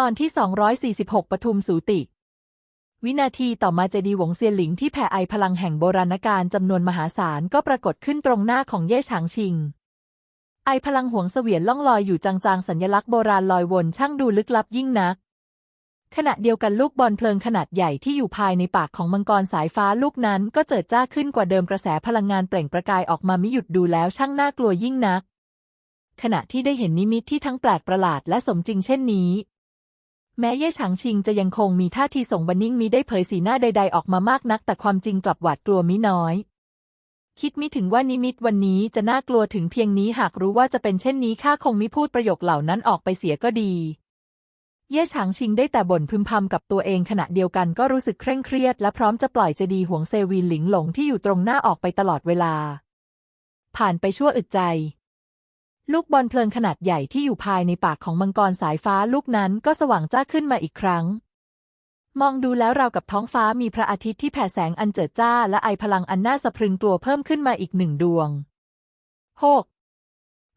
ตอนที่ 246 ปทุมสูติ วินาทีต่อมาเจดีหวงเซียนหลิงที่แผ่ไอพลังแห่งโบราณกาลจำนวนมหาศาลก็ปรากฏขึ้นตรงหน้าของเย่ฉางชิง ไอพลังหวงเสวียนล่องลอยอยู่จางๆ สัญลักษณ์โบราณลอยวนช่างดูลึกลับยิ่งนัก ขณะเดียวกันลูกบอลเพลิงขนาดใหญ่ที่อยู่ภายในปากของมังกรสายฟ้าลูกนั้นก็เจิดจ้าขึ้นกว่าเดิมกระแสพลังงานเปล่งประกายออกมามิหยุดดูแล้วช่างน่ากลัวยิ่งนัก ขณะที่ได้เห็นนิมิตที่ทั้งแปลกประหลาดและสมจริงเช่นนี้ แม้เย่ฉางชิงจะยังคงมีท่าทีส่งบันนิ่งมิได้เผยสีหน้าใด ๆ ออกมามากนัก แต่ความจริงกลับหวาดกลัวมิน้อย คิดมิถึงว่านิมิตวันนี้จะน่ากลัวถึงเพียงนี้หากรู้ว่าจะเป็นเช่นนี้ข้าคงมิพูดประโยคเหล่านั้นออกไปเสียก็ดี เย่ฉางชิงได้แต่บ่นพึมพำกับตัวเองขณะเดียวกันก็รู้สึกเคร่งเครียด และพร้อมจะปล่อยเจดีย์หวงเซวีนหลิงหลงที่อยู่ตรงหน้าออกไปตลอดเวลา ผ่านไปชั่วอึดใจ ลูกบอลเพลิงขนาดใหญ่ที่อยู่ภายในปากของมังกรสายฟ้าลูกนั้นก็สว่างจ้าขึ้นมาอีกครั้ง มองดูแล้วเรากับท้องฟ้ามีพระอาทิตย์ที่แผ่แสงอันเจิดจ้า และไอพลังอันน่าสะพรึงกลัวเพิ่มขึ้นมาอีกหนึ่งดวงโฮก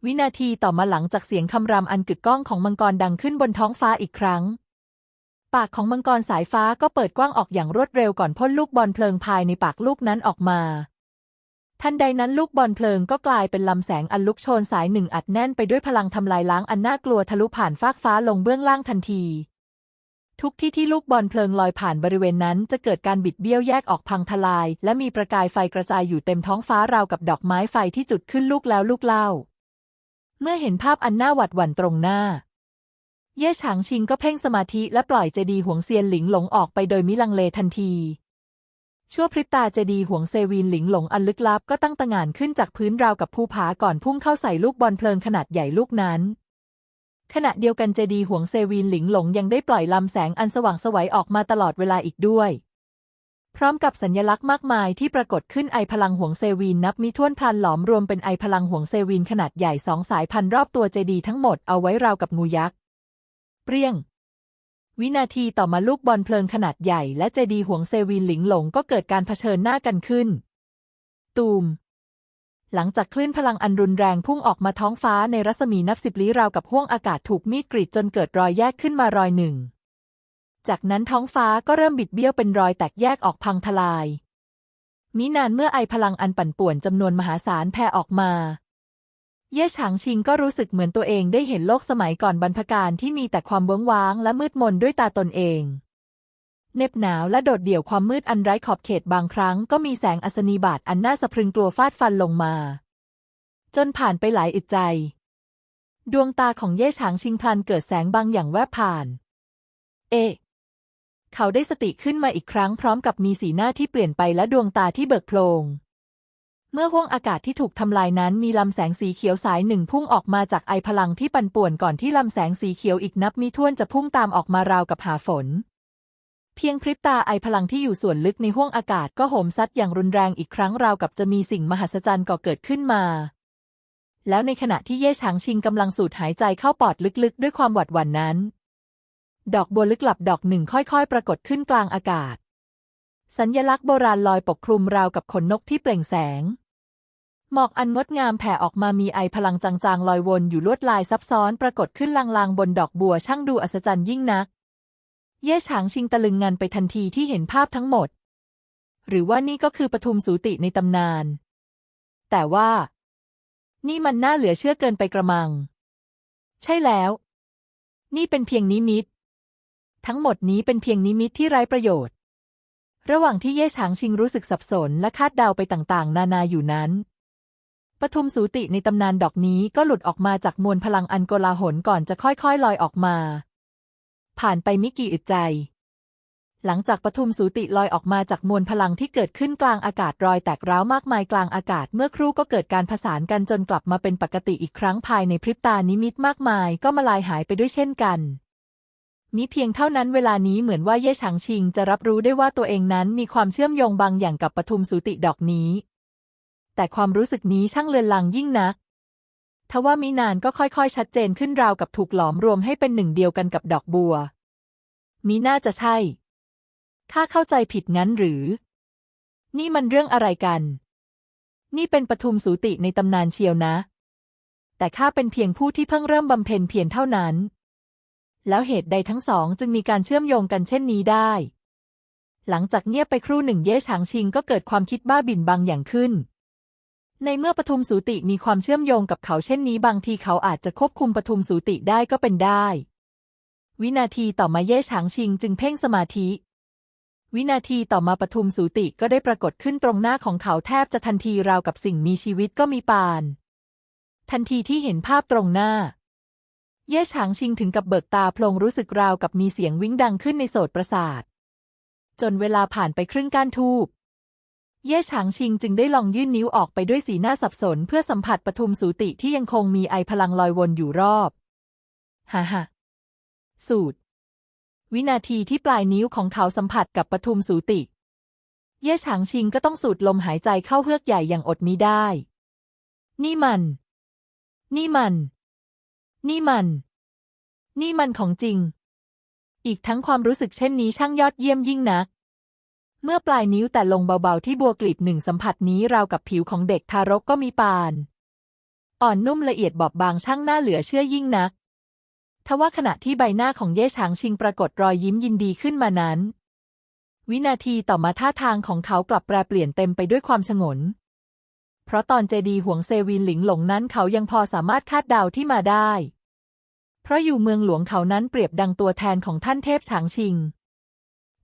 วินาทีต่อมาหลังจากเสียงคำรามอันกึกก้องของมังกรดังขึ้นบนท้องฟ้าอีกครั้ง ปากของมังกรสายฟ้าก็เปิดกว้างออกอย่างรวดเร็วก่อนพ่นลูกบอลเพลิงภายในปากลูกนั้นออกมา ทันใดนั้นลูกบอลเพลิงก็กลายเป็นลำแสงอันลุกโชนสายหนึ่งอัดแน่นไปด้วยพลังทำลายล้างอันน่ากลัวทะลุผ่านฟากฟ้าลงเบื้องล่างทันที ทุกที่ที่ลูกบอลเพลิงลอยผ่านบริเวณนั้นจะเกิดการบิดเบี้ยวแยกออกพังทลาย และมีประกายไฟกระจายอยู่เต็มท้องฟ้าราวกับดอกไม้ไฟที่จุดขึ้นลูกแล้วลูกเล่า เมื่อเห็นภาพอันน่าหวาดหวั่นตรงหน้า เย่ฉางชิงก็เพ่งสมาธิและปล่อยเจดีหวงเซียนหลิงหลงออกไปโดยมิลังเลทันที ชั่วพริบตาเจดีย์หวงเซวีนหลิงหลงอันลึกลับก็ตั้งตะงานขึ้นจากพื้นราวกับภูผาก่อนพุ่งเข้าใส่ลูกบอลเพลิงขนาดใหญ่ลูกนั้น ขณะเดียวกันเจดีย์หวงเซวีนหลิงหลงยังได้ปล่อยลำแสงอันสว่างสวัยออกมาตลอดเวลาอีกด้วย พร้อมกับสัญลักษณ์มากมายที่ปรากฏขึ้นไอพลังหวงเซวีนนับมิถ้วนพันหลอมรวมเป็นไอพลังหวงเซวีนขนาดใหญ่สองสายพันรอบตัวเจดีทั้งหมดเอาไว้ราวกับงูยักษ์ เปรี้ยง วินาทีต่อมาลูกบอลเพลิงขนาดใหญ่และเจดีย์หวงเซวีนหลิงหลงก็เกิดการเผชิญหน้ากันขึ้น ตูม หลังจากคลื่นพลังอันรุนแรงพุ่งออกมาท้องฟ้าในรัศมีนับสิบลี้ราวกับห้วงอากาศถูกมีดกรีดจนเกิดรอยแยกขึ้นมารอยหนึ่ง จากนั้นท้องฟ้าก็เริ่มบิดเบี้ยวเป็นรอยแตกแยกออกพังทลายมินานเมื่อไอพลังอันปั่นป่วนจำนวนมหาศาลแผ่ออกมา เย่ฉางชิงก็รู้สึกเหมือนตัวเองได้เห็นโลกสมัยก่อนบรรพการที่มีแต่ความเบื้องว้างและมืดมนด้วยตาตนเองเน็บหนาวและโดดเดี่ยวความมืดอันไร้ขอบเขตบางครั้งก็มีแสงอัศนีบาตอันน่าสะพรึงกลัวฟาดฟันลงมา จนผ่านไปหลายอึดใจ ดวงตาของเย่ฉางชิงพลันเกิดแสงบางอย่างแวบผ่าน เอ เขาได้สติขึ้นมาอีกครั้งพร้อมกับมีสีหน้าที่เปลี่ยนไปและดวงตาที่เบิกโพลง เมื่อห้วงอากาศที่ถูกทำลายนั้นมีลำแสงสีเขียวสายหนึ่งพุ่งออกมาจากไอพลังที่ปั่นป่วนก่อนที่ลำแสงสีเขียวอีกนับมีท่วนจะพุ่งตามออกมาราวกับหาฝน เพียงพริบตาไอพลังที่อยู่ส่วนลึกในห้วงอากาศก็โหมซัดอย่างรุนแรงอีกครั้งราวกับจะมีสิ่งมหัศจรรย์ก่อเกิดขึ้นมา แล้วในขณะที่เย่ฉางชิงกำลังสูดหายใจเข้าปอดลึกๆ ด้วยความหวาดหวั่นนั้น ดอกบัวลึกหลับดอกหนึ่งค่อยๆ ปรากฏขึ้นกลางอากาศ สัญญลักษณ์โบราณลอยปกคลุมราวกับขนนกที่เปล่งแสง หมอกอันงดงามแผ่ออกมามีไอพลังจางๆลอยวนอยู่ลวดลายซับซ้อนปรากฏขึ้นลางๆบนดอกบัวช่างดูอัศจรรย์ยิ่งนัก เย่ฉางชิงตะลึงงันไปทันทีที่เห็นภาพทั้งหมด หรือว่านี่ก็คือปทุมสูติในตำนาน แต่ว่า นี่มันน่าเหลือเชื่อเกินไปกระมัง ใช่แล้ว นี่เป็นเพียงนิมิต ทั้งหมดนี้เป็นเพียงนิมิตที่ไร้ประโยชน์ ระหว่างที่เย่ฉางชิงรู้สึกสับสนและคาดเดาไปต่างๆ นานาอยู่นั้น ปทุมสูติในตำนานดอกนี้ก็หลุดออกมาจากมวลพลังอันโกลาหลก่อนจะค่อยๆ ลอยออกมา ผ่านไปไมิกี่อึดใจ หลังจากปทุมสูติลอยออกมาจากมวลพลังที่เกิดขึ้นกลางอากาศรอยแตกร้าวมากมายกลางอากาศเมื่อครู่ก็เกิดการผสานกันจนกลับมาเป็นปกติอีกครั้งภายในพริบตานิมิตมากมายก็มาลายหายไปด้วยเช่นกันมิเพียงเท่านั้นเวลานี้เหมือนว่าเย่ฉางชิงจะรับรู้ได้ว่าตัวเองนั้นมีความเชื่อมโยงบางอย่างกับปทุมสูติดอกนี้ แต่ความรู้สึกนี้ช่างเลือนลางยิ่งนักทว่ามินานก็ค่อยๆ ชัดเจนขึ้นราวกับถูกหลอมรวมให้เป็นหนึ่งเดียวกันกับดอกบัวมีน่าจะใช่ ข้าเข้าใจผิดงั้นหรือ นี่มันเรื่องอะไรกัน นี่เป็นปทุมสูติในตำนานเชียวนะ แต่ข้าเป็นเพียงผู้ที่เพิ่งเริ่มบำเพ็ญเพียรเท่านั้น แล้วเหตุใดทั้งสองจึงมีการเชื่อมโยงกันเช่นนี้ได้ หลังจากเงียบไปครู่หนึ่งเย่ฉางชิงก็เกิดความคิดบ้าบิ่นบางอย่างขึ้น ในเมื่อปทุมสูติมีความเชื่อมโยงกับเขาเช่นนี้บางทีเขาอาจจะควบคุมปทุมสูติได้ก็เป็นได้ วินาทีต่อมาเย่ฉางชิงจึงเพ่งสมาธิ วินาทีต่อมาปทุมสูติก็ได้ปรากฏขึ้นตรงหน้าของเขาแทบจะทันทีราวกับสิ่งมีชีวิตก็มีปาน ทันทีที่เห็นภาพตรงหน้า เย่ฉางชิงถึงกับเบิกตาโพลงรู้สึกราวกับมีเสียงวิ่งดังขึ้นในโสตประสาทจนเวลาผ่านไปครึ่งก้านทูบ เย่ฉางชิงจึงได้ลองยื่นนิ้วออกไปด้วยสีหน้าสับสน เพื่อสัมผัสปทุมสูติที่ยังคงมีไอพลังลอยวนอยู่รอบ ฮ่าฮ่าสูตร วินาทีที่ปลายนิ้วของเขาสัมผัสกับปทุมสูติ เย่ฉางชิงก็ต้องสูดลมหายใจเข้าเฮือกใหญ่อย่างอดมิได้ นี่มัน นี่มัน นี่มัน นี่มันของจริง อีกทั้งความรู้สึกเช่นนี้ช่างยอดเยี่ยมยิ่งนัก เมื่อปลายนิ้วแต่ลงเบาๆที่บัวกลีบหนึ่งสัมผัสนี้ราวกับผิวของเด็กทารกก็มีปาน อ่อนนุ่มละเอียดบอบบางช่างน่าเหลือเชื่อยิ่งนัก ทว่าขณะที่ใบหน้าของเย่ฉางชิงปรากฏรอยยิ้มยินดีขึ้นมานั้น วินาทีต่อมาท่าทางของเขากลับแปรเปลี่ยนเต็มไปด้วยความฉงน เพราะตอนเจดีหวงเซวินหลิงหลงนั้นเขายังพอสามารถคาดเดาที่มาได้ เพราะอยู่เมืองหลวงเขานั้นเปรียบดังตัวแทนของท่านเทพฉางชิง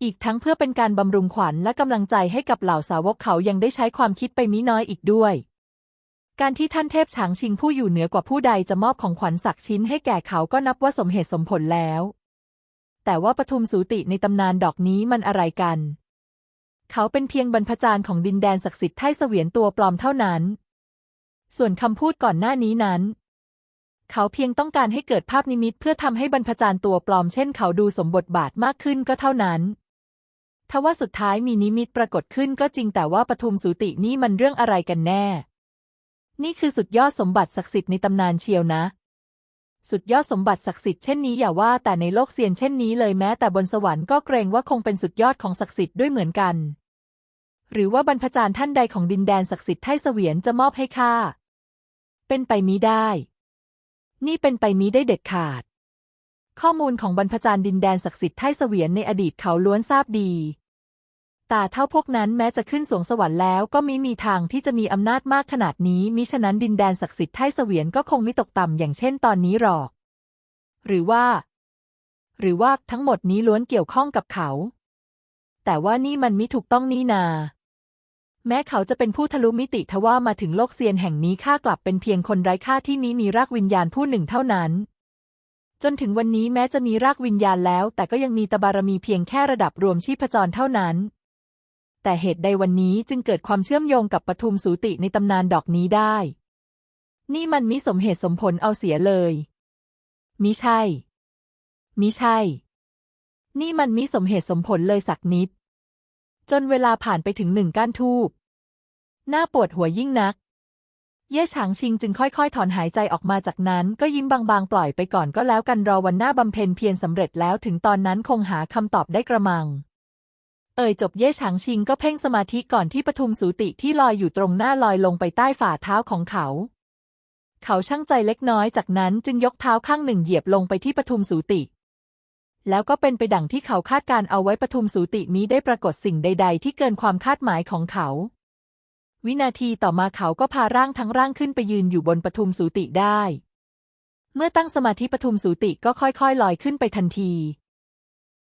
อีกทั้งเพื่อเป็นการบำรุงขวัญและกำลังใจให้กับเหล่าสาวกเขายังได้ใช้ความคิดไปมิน้อยอีกด้วย การที่ท่านเทพฉางชิงผู้อยู่เหนือกว่าผู้ใดจะมอบของขวัญสักชิ้นให้แก่เขาก็นับว่าสมเหตุสมผลแล้ว แต่ว่าปทุมสูติในตำนานดอกนี้มันอะไรกัน เขาเป็นเพียงบรรพจารย์ของดินแดนศักดิ์สิทธิ์ไทเสวียนตัวปลอมเท่านั้น ส่วนคำพูดก่อนหน้านี้นั้นเขาเพียงต้องการให้เกิดภาพนิมิตเพื่อทำให้บรรพจารย์ตัวปลอมเช่นเขาดูสมบทบาทมากขึ้นก็เท่านั้น ทว่าสุดท้ายมีนิมิตปรากฏขึ้นก็จริงแต่ว่าปทุมสูตินี่มันเรื่องอะไรกันแน่ นี่คือสุดยอดสมบัติศักดิ์สิทธิ์ในตำนานเชียวนะ สุดยอดสมบัติศักดิ์สิทธิ์เช่นนี้อย่าว่าแต่ในโลกเซียนเช่นนี้เลยแม้แต่บนสวรรค์ก็เกรงว่าคงเป็นสุดยอดของศักดิ์สิทธิ์ด้วยเหมือนกัน หรือว่าบรรพจารย์ท่านใดของดินแดนศักดิ์สิทธิ์ไทเสวียนจะมอบให้ข้าเป็นไปมิได้ นี่เป็นไปมิได้เด็ดขาด ข้อมูลของบรรพจารย์ดินแดนศักดิ์สิทธิ์ไทเสวียนในอดีตเขาล้วนทราบดี ตาเท่าพวกนั้นแม้จะขึ้นสวงสวรรค์แล้วก็มิมีทางที่จะมีอำนาจมากขนาดนี้ มิฉะนั้นดินแดนศักดิ์สิทธิ์ไทเสวียนก็คงไม่ตกต่ำอย่างเช่นตอนนี้หรอก หรือว่า หรือว่าทั้งหมดนี้ล้วนเกี่ยวข้องกับเขา แต่ว่านี่มันมิถูกต้องนี่นา แม้เขาจะเป็นผู้ทะลุมิติทว่ามาถึงโลกเซียนแห่งนี้ข้ากลับเป็นเพียงคนไร้ค่าที่มีมีรากวิญญาณผู้หนึ่งเท่านั้นจนถึงวันนี้แม้จะมีรากวิญญาณแล้ว แต่ก็ยังมีตบารมีเพียงแค่ระดับรวมชีพจรเท่านั้น แต่เหตุใดวันนี้จึงเกิดความเชื่อมโยงกับปทุมสูติในตำนานดอกนี้ได้ นี่มันมิสมเหตุสมผลเอาเสียเลยมิใช่มิใช่ นี่มันมิสมเหตุสมผลเลยสักนิด จนเวลาผ่านไปถึงหนึ่งก้านทูบหน้าปวดหัวยิ่งนัก เย่ฉางชิงจึงค่อยๆ ถอนหายใจออกมาจากนั้น ก็ยิ้มบางๆ ปล่อยไปก่อนก็แล้วกันรอวันหน้าบำเพ็ญเพียรสำเร็จแล้วถึงตอนนั้นคงหาคำตอบได้กระมัง อ่ยจบเย่ฉางชิงก็เพ่งสมาธิก่อนที่ปทุมสูติที่ลอยอยู่ตรงหน้าลอยลงไปใต้ฝ่าเท้าของเขา เขาช่างใจเล็กน้อยจากนั้นจึงยกเท้าข้างหนึ่งเหยียบลงไปที่ปทุมสูติ แล้วก็เป็นไปดังที่เขาคาดการเอาไว้ปทุมสูติมิได้ปรากฏสิ่งใด ๆ ที่เกินความคาดหมายของเขา วินาทีต่อมาเขาก็พาร่างทั้งร่างขึ้นไปยืนอยู่บนปทุมสูติได้ เมื่อตั้งสมาธิปทุมสูติก็ค่อยๆ ลอยขึ้นไปทันที